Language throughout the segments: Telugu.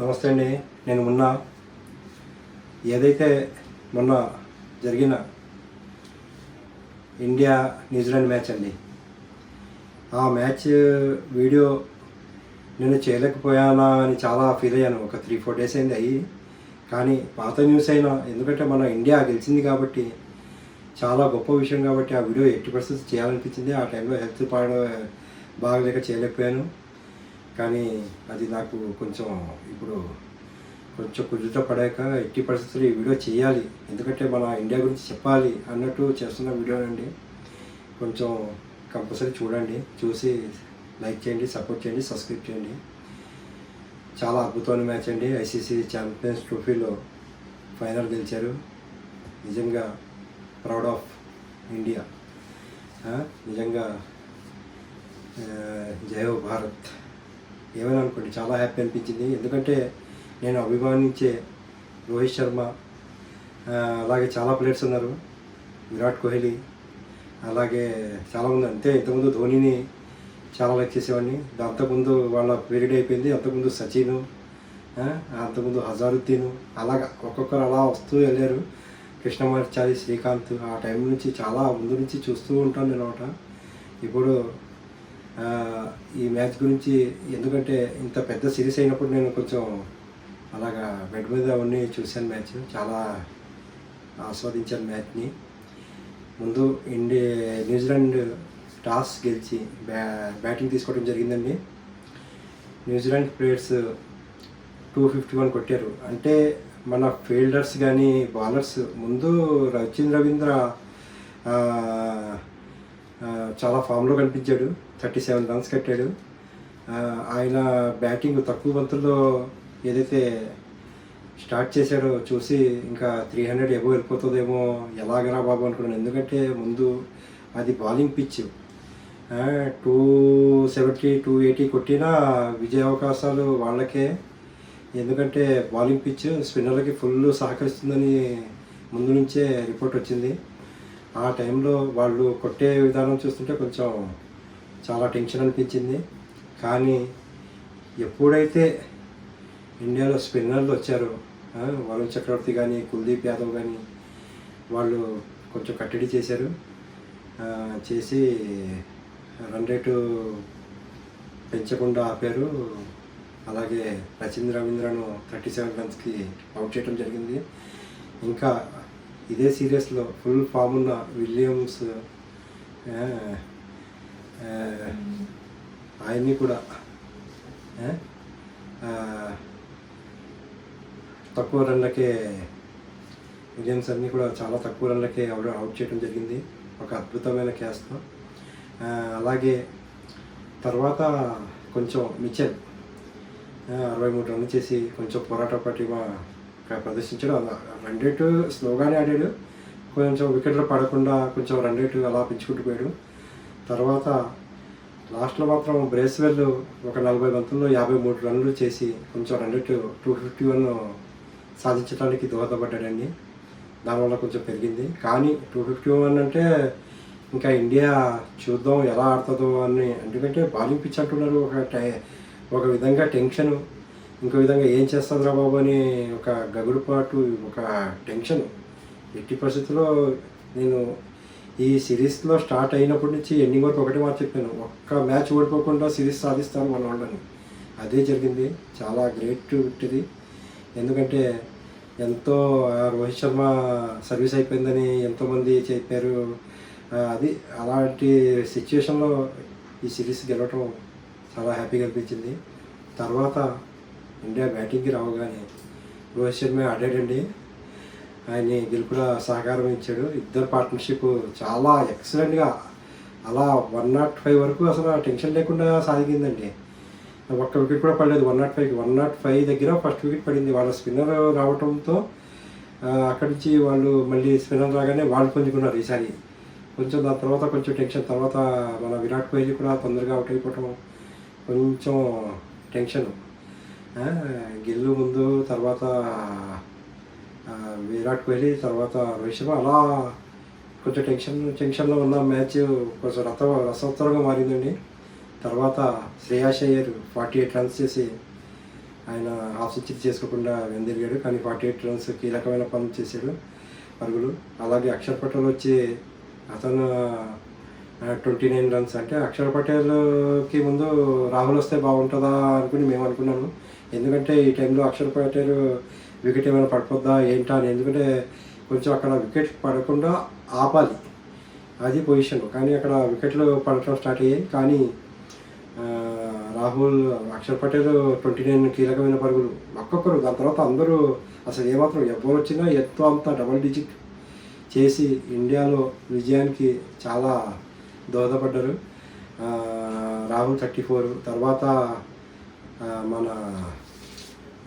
నమస్తే అండి. నేను మొన్న. ఏదైతే మొన్న జరిగిన ఇండియా న్యూజిలాండ్ మ్యాచ్ అండి ఆ మ్యాచ్ వీడియో నేను చేయలేకపోయానా అని చాలా ఫీల్ అయ్యాను. ఒక త్రీ ఫోర్ డేస్ అయింది అయ్యి. కానీ పాత న్యూస్ అయినా ఎందుకంటే మన ఇండియా గెలిచింది కాబట్టి చాలా గొప్ప విషయం కాబట్టి ఆ వీడియో ఎట్టి పరిస్థితి చేయాలనిపించింది. ఆ టైంలో హెల్త్ పాడ బాగలేక చేయలేకపోయాను. కానీ అది నాకు కొంచెం ఇప్పుడు కొంచెం కుదుట పడాక ఎట్టి పరిస్థితులు ఈ వీడియో చేయాలి. ఎందుకంటే మన ఇండియా గురించి చెప్పాలి అన్నట్టు చేస్తున్న వీడియో అండి కొంచెం కంపల్సరీ చూడండి. చూసి లైక్ చేయండి సపోర్ట్ చేయండి సబ్స్క్రైబ్ చేయండి. చాలా అద్భుతమైన మ్యాచ్ అండి. ఐసీసీ ఛాంపియన్స్ ట్రోఫీలో ఫైనల్ గెలిచారు. నిజంగా ప్రౌడ్ ఆఫ్ ఇండియా. నిజంగా జయో భారత్. ఏమైనా అనుకోండి చాలా హ్యాపీ అనిపించింది. ఎందుకంటే నేను అభిమానించే రోహిత్ శర్మ అలాగే చాలా ప్లేయర్స్ ఉన్నారు. విరాట్ కోహ్లీ అలాగే చాలామంది అంతే. ఇంతకుముందు ధోనిని చాలా లైక్ చేసేవాడిని. అంతకుముందు వాళ్ళ పీరియడ్ అయిపోయింది. అంతకుముందు సచిన్ అంతకుముందు హజారుద్దీన్ అలాగా ఒక్కొక్కరు అలా వస్తూ వెళ్ళారు. కృష్ణమాచారి శ్రీకాంత్ ఆ టైం నుంచి చాలా ముందు నుంచి చూస్తూ ఉంటాను నేను అనమాట ఇప్పుడు ఈ మ్యాచ్ గురించి ఎందుకంటే ఇంత పెద్ద సిరీస్ అయినప్పుడు నేను కొంచెం అలాగా బెడ్ మీద ఉండి చూశాను మ్యాచ్. చాలా ఆస్వాదించాను మ్యాచ్ని. ముందు ఇండియా న్యూజిలాండ్ టాస్ గెలిచి బ్యా బ్యాటింగ్ తీసుకోవడం జరిగిందండి. New Zealand players two fifty one కొట్టారు. అంటే మన ఫీల్డర్స్ కానీ బౌలర్స్ ముందు రచిన్ రవీంద్ర చాలా ఫామ్లో కనిపించాడు. థర్టీ సెవెన్ రన్స్ కట్టాడు. ఆయన బ్యాటింగ్ తక్కువ బంతుల్లో ఏదైతే స్టార్ట్ చేశాడో చూసి ఇంకా త్రీ హండ్రెడ్ ఎబో వెళ్ళిపోతుందేమో ఎలాగరా బాబు అనుకున్నాను. ఎందుకంటే ముందు అది bowling pitch. Two seventy two eighty కొట్టినా విజయ అవకాశాలు వాళ్ళకే. ఎందుకంటే బౌలింగ్ పిచ్ స్పిన్నర్లకి ఫుల్ సహకరిస్తుందని ముందు నుంచే రిపోర్ట్ వచ్చింది. ఆ టైంలో వాళ్ళు కొట్టే విధానం చూస్తుంటే కొంచెం చాలా టెన్షన్ అనిపించింది. కానీ ఎప్పుడైతే ఇండియాలో స్పిన్నర్లు వచ్చారో వరుణ్ చక్రవర్తి కానీ కుల్దీప్ యాదవ్ కానీ వాళ్ళు కొంచెం కట్టడి చేశారు. చేసి రన్ రేటు పెంచకుండా ఆపారు. అలాగే రచీంద్ర రవీంద్రను థర్టీ సెవెన్ రన్స్కి అవుట్ చేయడం జరిగింది. ఇంకా ఇదే సీరియస్లో ఫుల్ ఫామ్ ఉన్న విలియమ్స్ ఆయన్ని కూడా తక్కువ రన్లకే విలియమ్స్ అన్ని కూడా చాలా తక్కువ రన్లకే అవుట్ అవుట్ చేయడం జరిగింది. ఒక అద్భుతమైన క్యాస్తో అలాగే తర్వాత కొంచెం మిచెల్ అరవై మూడు రన్లు చేసి కొంచెం పోరాట పటిమ ప్రదర్శించాడు. అలా రన్ రేటు స్లోగానే ఆడాడు. కొంచెం వికెట్లు పడకుండా కొంచెం రన్ రేటు అలా పెంచుకుంటూ పోయాడు. తర్వాత లాస్ట్లో మాత్రం బ్రేస్వెల్ ఒక నలభై బంతుల్లో యాభై మూడు రన్లు చేసి కొంచెం రన్ టూ ఫిఫ్టీ వన్ సాధించడానికి దోహదపడ్డాడండి. దానివల్ల కొంచెం పెరిగింది. కానీ టూ ఫిఫ్టీ వన్ అంటే ఇంకా ఇండియా చూద్దాం ఎలా ఆడుతుందో అని ఎందుకంటే బౌలింగ్ పిచ్ అంటున్నారు. ఒక టై ఒక విధంగా టెన్షన్ ఇంకో విధంగా ఏం చేస్తుందిరా బాబు అని ఒక గగుడుపాటు ఒక టెన్షన్. ఎట్టి పరిస్థితుల్లో నేను ఈ సిరీస్లో స్టార్ట్ అయినప్పటి నుంచి ఎండింగ్ వరకు ఒకటే మాట చెప్పాను. ఒక్క మ్యాచ్ ఓడిపోకుండా సిరీస్ సాధిస్తాను మన వాళ్ళని. అదే జరిగింది. చాలా గ్రేట్ ఉంటుంది ఎందుకంటే ఎంతో రోహిత్ శర్మ సర్వీస్ అయిపోయిందని ఎంతోమంది చెప్పారు. అది అలాంటి సిచ్యువేషన్లో ఈ సిరీస్ గెలవటం చాలా హ్యాపీగా అనిపించింది. తర్వాత ఇండియా బ్యాటింగ్కి రావగానే రోహిత్ శర్మ ఆడాడండి. ఆయన గెలుపులో సహకారం ఇచ్చాడు. ఇద్దరు పార్ట్నర్షిప్ చాలా ఎక్సలెంట్గా అలా వన్ నాట్ ఫైవ్ వరకు అసలు ఆ టెన్షన్ లేకుండా సాగిందండి. ఒక్క వికెట్ కూడా పడలేదు one not five one not five దగ్గర ఫస్ట్ వికెట్ పడింది. వాళ్ళ స్పిన్నర్ రావడంతో అక్కడి నుంచి వాళ్ళు మళ్ళీ స్పిన్నర్ రాగానే వాళ్ళు పుంజుకున్నారు ఈసారి. కొంచెం దాని తర్వాత కొంచెం టెన్షన్ తర్వాత మన విరాట్ కోహ్లీ కూడా తొందరగా అవుట్ అయిపోవటం కొంచెం టెన్షన్. గెల్లు ముందు తర్వాత విరాట్ కోహ్లీ తర్వాత రోహిత్ శర్మ అలా కొంచెం టెన్షన్ టెన్షన్లో ఉన్న మ్యాచ్ కొంచెం రథ రసోత్తరంగా మారిందండి. తర్వాత Shreyas Iyer forty eight runs చేసి ఆయన హాఫ్ సెంచరీ చేసుకోకుండా వెందిరిగాడు. కానీ ఫార్టీ ఎయిట్ రన్స్ కీలకమైన పనులు చేశాడు పరుగులు. అలాగే అక్షర్ పటేల్ వచ్చి అతను ట్వంటీ నైన్ రన్స్ అంటే అక్షర్ పటేల్కి ముందు రాహుల్ వస్తే బాగుంటుందా అనుకుని మేము అనుకున్నాము. ఎందుకంటే ఈ టైంలో అక్షర్ పటేల్ వికెట్ ఏమైనా పడిపోద్దా ఏంటా అని. ఎందుకంటే కొంచెం అక్కడ వికెట్ పడకుండా ఆపాలి. అది పొజిషన్ కానీ అక్కడ వికెట్లు పడటం స్టార్ట్ అయ్యాయి. కానీ రాహుల్ అక్షర్ పటేల్ ట్వంటీ నైన్ కీలకమైన పరుగులు. ఒక్కొక్కరు దాని తర్వాత అందరూ అసలు ఏమాత్రం ఎవరు వచ్చినా ఎంతో అంత డబల్ డిజిట్ చేసి ఇండియాలో విజయానికి చాలా దోహదపడ్డారు. రాహుల్ థర్టీ ఫోర్ తర్వాత మన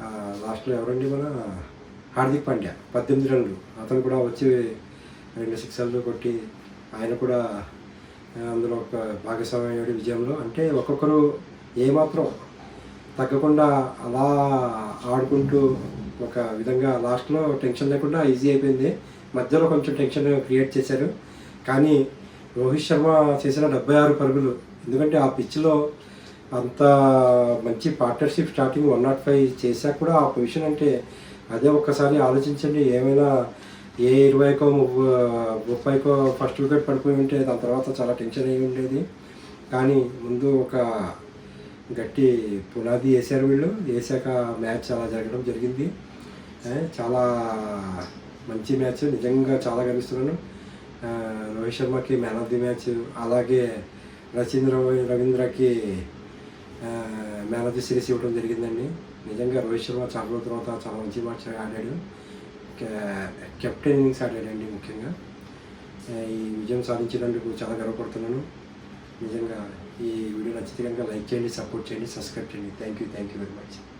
లాస్ట్లో ఎవరండి మన? హార్దిక్ పాండ్యా. పద్దెనిమిది రన్లు. అతను కూడా వచ్చి రెండు సిక్సర్లు కొట్టి ఆయన కూడా అందులో ఒక భాగస్వామి విజయంలో. అంటే ఒక్కొక్కరు ఏమాత్రం తగ్గకుండా అలా ఆడుకుంటూ ఒక విధంగా లాస్ట్లో టెన్షన్ లేకుండా ఈజీ అయిపోయింది. మధ్యలో కొంచెం టెన్షన్ క్రియేట్ చేశారు. కానీ రోహిత్ శర్మ చేసిన డెబ్బై ఆరు పరుగులు ఎందుకంటే ఆ పిచ్లో అంత మంచి partnership starting one not five చేశాక కూడా ఆ పొజిషన్ అంటే అదే ఒక్కసారి ఆలోచించండి ఏమైనా ఏ ఇరవైకో ముప్పైకో ఫస్ట్ వికెట్ పడిపోయి ఉంటే దాని తర్వాత చాలా టెన్షన్ అయి ఉండేది. కానీ ముందు ఒక గట్టి పునాది వేశారు వీళ్ళు. వేసాక మ్యాచ్ అలా జరగడం జరిగింది. చాలా మంచి మ్యాచ్ నిజంగా చాలా గర్విస్తున్నాను. రోహిత్ శర్మకి మ్యాన్ ఆఫ్ ది మ్యాచ్ అలాగే రచీంద్ర రవీంద్రకి మ్యాన్ ఆఫ్ ది సిరీస్ ఇవ్వడం జరిగిందండి. నిజంగా రోహిత్ శర్మ చాలా రోజుల తర్వాత చాలా మంచి మ్యాచ్ ఆడాడు. కె- కెప్టెన్ ఇన్నింగ్స్ ఆడాడండి ముఖ్యంగా. ఈ విజయం సాధించినందుకు చాలా గర్వపడుతున్నాను. నిజంగా ఈ వీడియో నచ్చితే కనుక లైక్ చేయండి సపోర్ట్ చేయండి సబ్స్క్రైబ్ చేయండి. Thank you thank you very much.